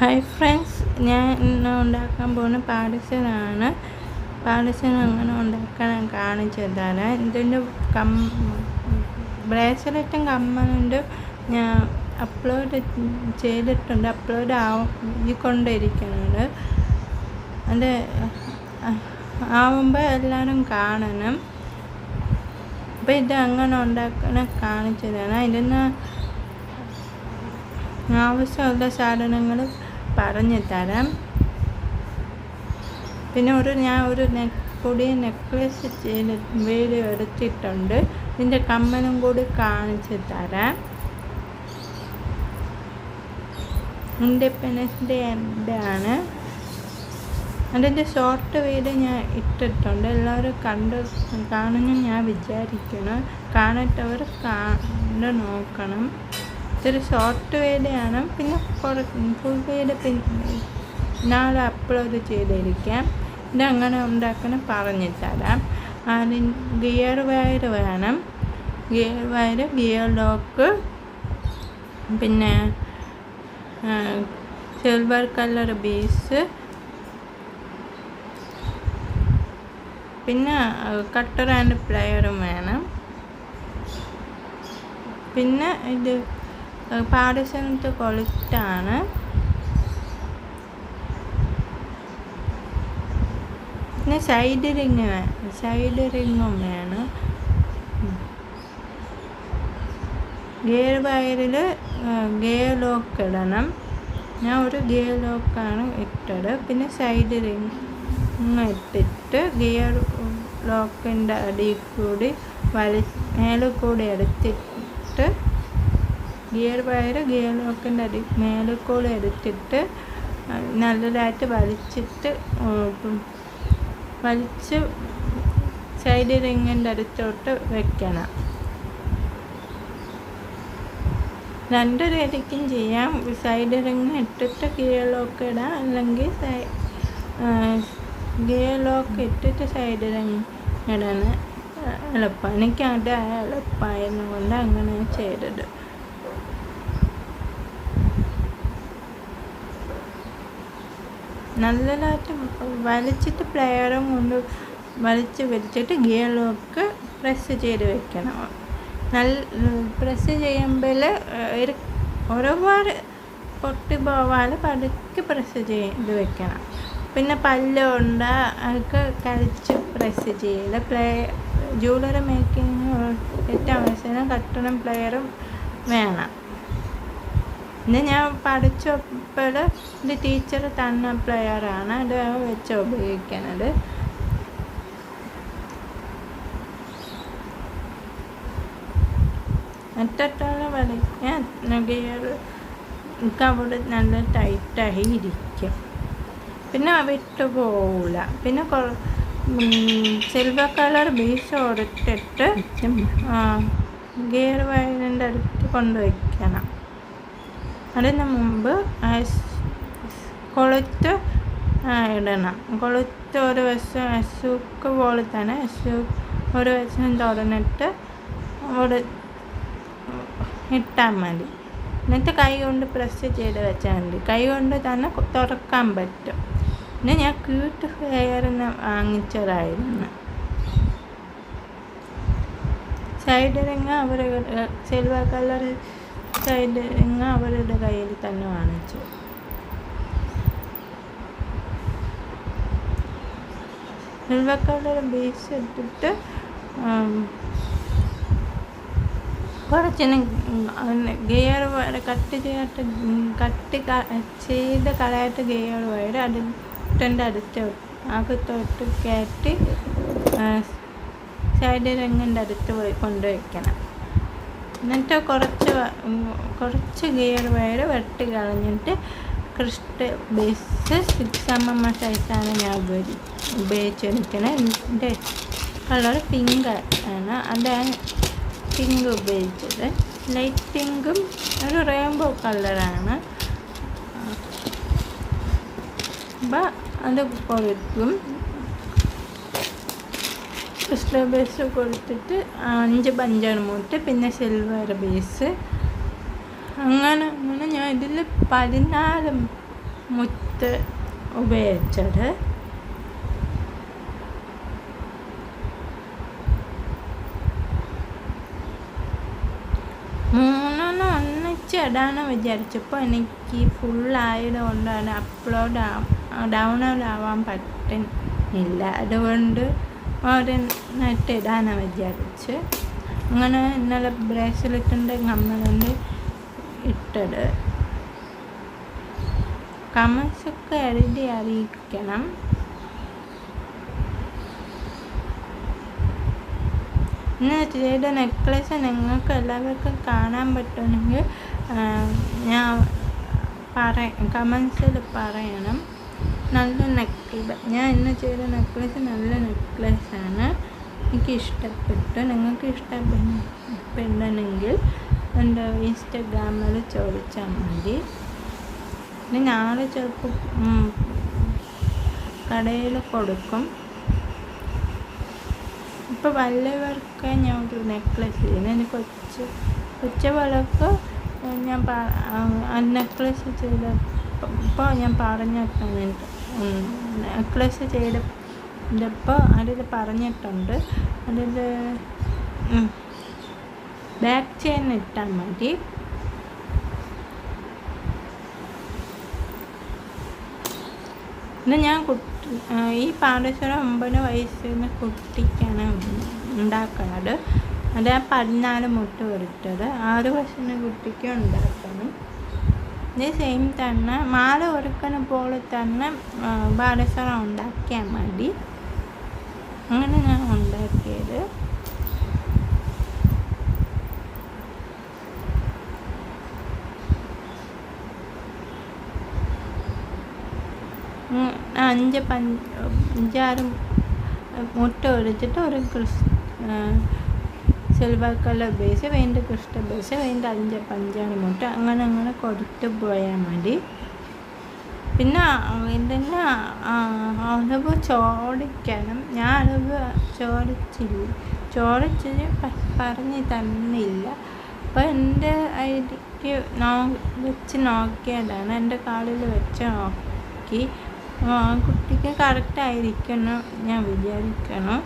Hi friends ഞാൻ ഇന്ന് ഉണ്ടാക്കാൻ പോകുന്ന പാടശനാണ് പായസം അങ്ങനെ ഉണ്ടാക്കാൻ കാണിച്ചു തരാം ഇതിന്റെ കം ബ്രേസ്ലെറ്റും കമ്മലുണ്ട് ഞാൻ അപ്ലോഡ് ചെയ്തിട്ടുണ്ട്. അപ്ലോഡ് ആയിക്കൊണ്ടിരിക്കുന്നുണ്ട് അത് ആവുമ്പോൾ എല്ലാവരും കാണണം. അപ്പോൾ ഇത് അങ്ങനെ ഉണ്ടാക്കണ കാണിച്ചു തരാം ഇതിന് ആവശ്യമുള്ള സാധനങ്ങൾ പറഞ്ഞു തരാം പിന്നെ ഒരു ഞാൻ ഒരു നെക്ക് കൂടി നെക്ലേസ് ചെയ്ത് വീഡിയോ എടുത്തിട്ടുണ്ട്. ഇതിന്റെ കമ്മലും കൂടി കാണിച്ചു തരാം. ഇൻഡിപെൻഡൻസ് ഡേ എന്റെ ആണ് അതിന്റെ ഷോർട്ട് വീഡിയോ ഞാൻ ഇട്ടിട്ടുണ്ട്. എല്ലാവരും കണ്ട് കാണുമെന്ന് ഞാൻ വിചാരിക്കണം കാണാത്തവർ കണ്ട് നോക്കണം. ഇതൊരു ഷോർട്ട് വേദയാണ് പിന്നെ കുറേ ഫുൾ വേദ പിന്നെ നാളെ അപ്ലോഡ് ചെയ്തിരിക്കാം. ഇതങ്ങനെ ഉണ്ടാക്കണം പറഞ്ഞു തരാം. അതിന് ഗിയർ വയർ വേണം. ഗിയർ വയർ ഗിയർ ലോക്ക് പിന്നെ സിൽവർ കളർ ബീസ് പിന്നെ കട്ടർ ആൻഡ് പ്ലെയറും വേണം. പിന്നെ ഇത് പാടശനത്ത് കൊളുത്താണ്. പിന്നെ സൈഡ് റിങ് സൈഡ് റിങ്ങും വേണം. ഗിയർ വയറിൽ ഗിയർ ലോക്ക് ഇടണം. ഞാൻ ഒരു ഗിയർ ലോക്കാണ് ഇട്ടത്. പിന്നെ സൈഡ് റിങ് ഇട്ടിട്ട് ഗിയർ ലോക്കിന്റെ അടിയിൽ കൂടി വലി മേലെ കൂടി എടുത്തിട്ട് ഗിയർ വയർ ഗിയർ ലോക്കിന്റെ അടി മേലെ എടുത്തിട്ട് നല്ലതായിട്ട് വലിച്ചിട്ട് വലിച്ച് സൈഡ് റിങ്ങിന്റെ അടുത്തോട്ട് വെക്കണം. രണ്ട് രീതിക്കും ചെയ്യാം. സൈഡ് റിങ് ഇട്ടിട്ട് ഗിയർ ലോക്ക് ഇടാം. അല്ലെങ്കിൽ ഗിയർ ലോക്ക് ഇട്ടിട്ട് സൈഡ് റിങ് ഇടാൻ എളുപ്പം. എനിക്ക് അത് എളുപ്പമായിരുന്നു കൊണ്ട് അങ്ങനെ ചെയ്തത്. നല്ലതായിട്ട് വലിച്ചിട്ട് പ്ലെയറും കൊണ്ട് വലിച്ച് വലിച്ചിട്ട് ഗിയർ ലോക്ക് പ്രസ് ചെയ്ത് വെക്കണം. നല്ല പ്രസ് ചെയ്യുമ്പോൾ ഒരു ഒരുപാട് പൊട്ടി പോവാതെ പതുക്കെ പ്രസ് ചെയ്ത് വെക്കണം. പിന്നെ പല്ലുണ്ട് അതൊക്കെ കഴിച്ച് പ്രസ് ചെയ്ത് പ്ലേ ജ്വല്ലറി മേക്കിങ് ഏറ്റവും ആവശ്യം കട്ടണം പ്ലെയറും വേണം. പിന്നെ ഞാൻ പഠിച്ചപ്പോൾ എന്റെ ടീച്ചർ തന്ന പ്ലെയറാണ്. അത് വെച്ച് ഉപയോഗിക്കുന്നത് എത്രത്തോളം വലിക്കാൻ ഗിയർ കവിടെ നല്ല ടൈറ്റായി ഇരിക്കും. പിന്നെ വിട്ടു പോവില്ല പിന്നെ സിൽവർ കളർ ബീസ് കൊടുത്തിട്ട് ഗിയർ വയറിന്റെ അടുത്ത് കൊണ്ടുവയ്ക്കണം അതിന് മുമ്പ് കൊളുത്ത് ഇടണം. കൊളുത്ത് ഒരു വശം അശുക്ക് പോലെ തന്നെ അശു ഒരു വശം തുറന്നിട്ട് അവിടെ ഇട്ടാൽ മതി. എന്നിട്ട് കൈ കൊണ്ട് പ്രസ് ചെയ്ത് വെച്ചാൽ മതി. കൈ കൊണ്ട് തന്നെ തുറക്കാൻ പറ്റും. പിന്നെ ഞാൻ ക്യൂട്ട് ഹെയറിന് വാങ്ങിച്ചതായിരുന്നു. സൈഡ് റിങ് അവർ സിൽവർ കളർ സൈഡ് ഇങ്ങ അവരുടെ കയ്യിൽ തന്നെ വാങ്ങിച്ചു സിൽവർ ബീച്ച് ഇട്ടിട്ട് കുറച്ചിന് ഗിയർ വയർ കട്ട് ചെയ്തിട്ട് കട്ട് ചെയ്ത് കളയാത്ത ഗിയർ വയർ അടുത്തന്റെ അടുത്ത് അകത്തോട്ട് കയറ്റി സൈഡ് റിങ്ങിന്റെ അടുത്ത് പോയി കൊണ്ടുവയ്ക്കണം. എന്നിട്ട് കുറച്ച് കുറച്ച് ഗിയർ വയർ വെട്ടി കളഞ്ഞിട്ട് crystal beads six M M സൈസാണ് ഞാൻ ഉപയോഗി ഉപയോഗിച്ചിരിക്കുന്നത് എന്റെ കളർ പിങ്ക് ആണ്. അതാണ് പിങ്ക് ഉപയോഗിച്ചത്. ലൈറ്റ് പിങ്കും ഒരു റെയിൻബോ കളറാണ് അപ്പം അത് കൊടുക്കും ക്രിസ്റ്റൽ ബേസ് കൊടുത്തിട്ട് അഞ്ച് പഞ്ചാണ് മൂട്ട് പിന്നെ സിൽവർ ബേസ് അങ്ങനെ അങ്ങനെ ഞാൻ ഇതിൽ പതിനാല് മുത്ത് ഉപയോഗിച്ചത്. മൂന്നെണ്ണം ഒന്നിച്ച് ഇടാന്ന് വിചാരിച്ചപ്പോൾ എനിക്ക് ഫുള്ളായത് കൊണ്ടാണ് അപ്ലോഡ് ആ ഡൗൺലോഡ് ആവാൻ പറ്റുന്നില്ല. അതുകൊണ്ട് ഒരെണ്ണിട്ട് ഇടാനാണ് വിചാരിച്ച്. അങ്ങനെ ഇന്നലെ ബ്രേസ്ലെറ്റിന്റെ കമ്മലുണ്ട് ഇട്ടത് കമൻസൊക്കെ എഴുതി അറിയിക്കണം. ഇന്ന് ചെയ്ത നെക്ലസ് നിങ്ങൾക്ക് എല്ലാവർക്കും കാണാൻ പറ്റുമെങ്കിൽ ഞാൻ പറ കമൻസിൽ പറയണം. നല്ല നെക്ക് ഞാൻ ഇന്ന് ചെയ്ത നെക്ലസ് നല്ല നെക്ലസ്സാണ് എനിക്ക് ഇഷ്ടപ്പെട്ടു. നിങ്ങൾക്ക് ഇഷ്ടപ്പെടണമെങ്കിൽ എന്റെ ഇൻസ്റ്റഗ്രാമിൽ ചോദിച്ചാൽ മതി. ഇനി നാളെ ചിലപ്പോൾ കടയിൽ കൊടുക്കും. ഇപ്പോൾ വല്ലവർക്ക് ഞാൻ ഒരു നെക്ലസ് ചെയ്യുന്നത്. എനിക്ക് കൊച്ചു കൊച്ചവളൊക്കെ ഞാൻ നെക്ലസ് ചെയ്തപ്പോൾ ഞാൻ പറഞ്ഞിട്ടുണ്ട്. നെക്ലസ് ചെയ്തപ്പോൾ അതിൽ പറഞ്ഞിട്ടുണ്ട്. അതിൽ ബാക്ക് ചെയിൻ ഇട്ടാൽ മതി. ഇന്ന് ഞാൻ കുട്ടി ഈ പാദസരം ഒമ്പത് വയസ്സിന് കുട്ടിക്കാണ് ഉണ്ടാക്കുന്നത് അത് പതിനാല് മുട്ട് വരുത്തത് ആറ് വയസ്സിന് കുട്ടിക്ക് ഉണ്ടാക്കണം. ഇത് സെയിം തന്നെ മാല ഒരുക്കുന്ന പോലെ തന്നെ പാദസരം ഉണ്ടാക്കിയാൽ മതി അങ്ങനെ ഞാൻ ഉണ്ടാക്കിയത് അഞ്ച് പഞ്ച് അഞ്ചാറ് മുട്ട ഒഴിച്ചിട്ട് ഒരു ക്രിസ് സിൽവർ കളർ ബേസ് വേണ്ട ക്രിസ്റ്റൽ ബേസ് വേണ്ട അഞ്ച് പഞ്ചാണ് മുട്ട. അങ്ങനെ അങ്ങനെ കൊടുത്ത് പോയാൽ മതി. പിന്നെ എന്തെങ്കിലും അളവ് ചോദിക്കണം. ഞാൻ അളവ് ചോദിച്ചില്ല. ചോദിച്ചത് പറഞ്ഞ് തന്നില്ല. അപ്പോൾ എന്റെ ഐഡിക്ക് നോ വെച്ച് നോക്കിയതാണ്. എന്റെ കാലിൽ വെച്ച് നോക്കി. കുട്ടിക്ക് കറക്റ്റായിരിക്കണം ഞാൻ വിചാരിക്കണം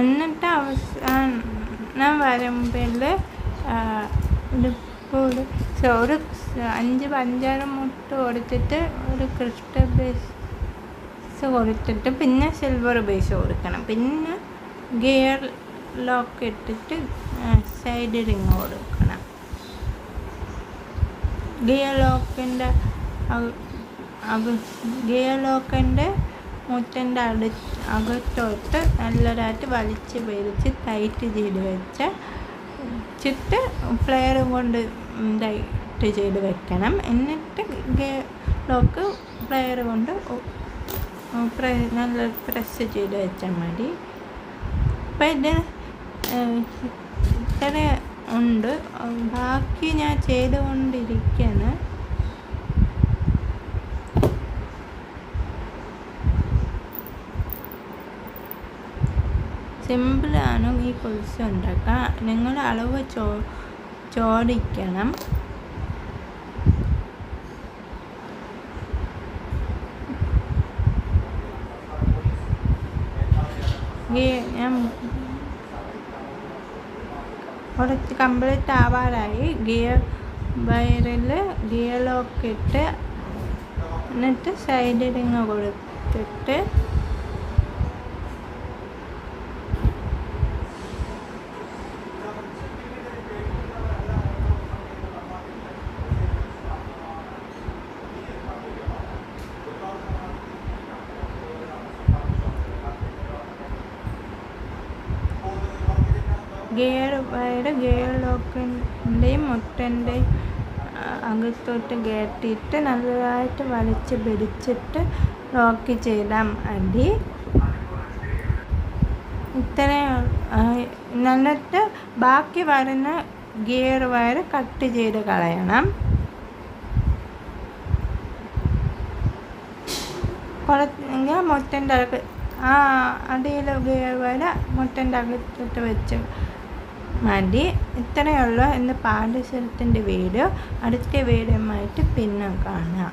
എന്നിട്ട് അവസാനം വരുമ്പോൾ ഒരു ഒരു അഞ്ച് പഞ്ചാര മുട്ട കൊടുത്തിട്ട് ഒരു ക്രിസ്റ്റൽ ബേസ് കൊടുത്തിട്ട് പിന്നെ സിൽവർ ബേസ് കൊടുക്കണം. പിന്നെ ഗിയർ ലോക്ക് ഇട്ടിട്ട് സൈഡ് റിങ് കൊടുക്കണം. ഗിയർ ലോക്കിന്റെ ഗിയർ ലോക്കിന്റെ മുറ്റന്റെ അടു അകത്തോട്ട് നല്ലതായിട്ട് വലിച്ച് വലിച്ച് ടൈറ്റ് ചെയ്ത് വെച്ച് ചുറ്റ് ഫ്ലെയർ കൊണ്ട് ടൈറ്റ് ചെയ്ത് വെക്കണം. എന്നിട്ട് ലോക്ക് ഫ്ലെയർ കൊണ്ട് നല്ല പ്രസ് ചെയ്ത് വെച്ചാൽ മതി. അപ്പം ഇത് ഇത്ര ഉണ്ട്. ബാക്കി ഞാൻ ചെയ്തുകൊണ്ടിരിക്കുകയാണ് സിമ്പിളാണ് ഈ കൊലുസ് ഉണ്ടാക്കുക നിങ്ങൾ അളവ് ചോ ചോദിക്കണം. കുറച്ച് കംപ്ലീറ്റ് ആവാറായി. ഗിയർ വയറിൽ ഗിയർ ലോക്ക് ഇട്ട് എന്നിട്ട് സൈഡിലിങ്ങ് കൊടുത്തിട്ട് ഗിയർ വയർ ഗിയർ ലോക്കിന്റെയും മുട്ടന്റെയും അകത്തോട്ട് കയറ്റിയിട്ട് നല്ലതായിട്ട് വലിച്ച് പിടിച്ചിട്ട് ലോക്ക് ചെയ്താൽ മതി ഇത്രയും എന്നിട്ട് ബാക്കി വരുന്ന ഗിയർ വയർ കട്ട് ചെയ്ത് കളയണം. കുറഞ്ഞെങ്കിൽ മുട്ടന്റെ അകത്ത് ആ അടിയിൽ ഗിയർ വയർ മുട്ടന്റെ അകത്തോട്ട് വെച്ച് മതി ഇത്രയേ ഉള്ളൂ. ഇന്ന് പാഠശരത്തിന്റെ വീഡിയോ അടുത്ത വീഡിയോയുമായിട്ട് പിന്നെ കാണാം.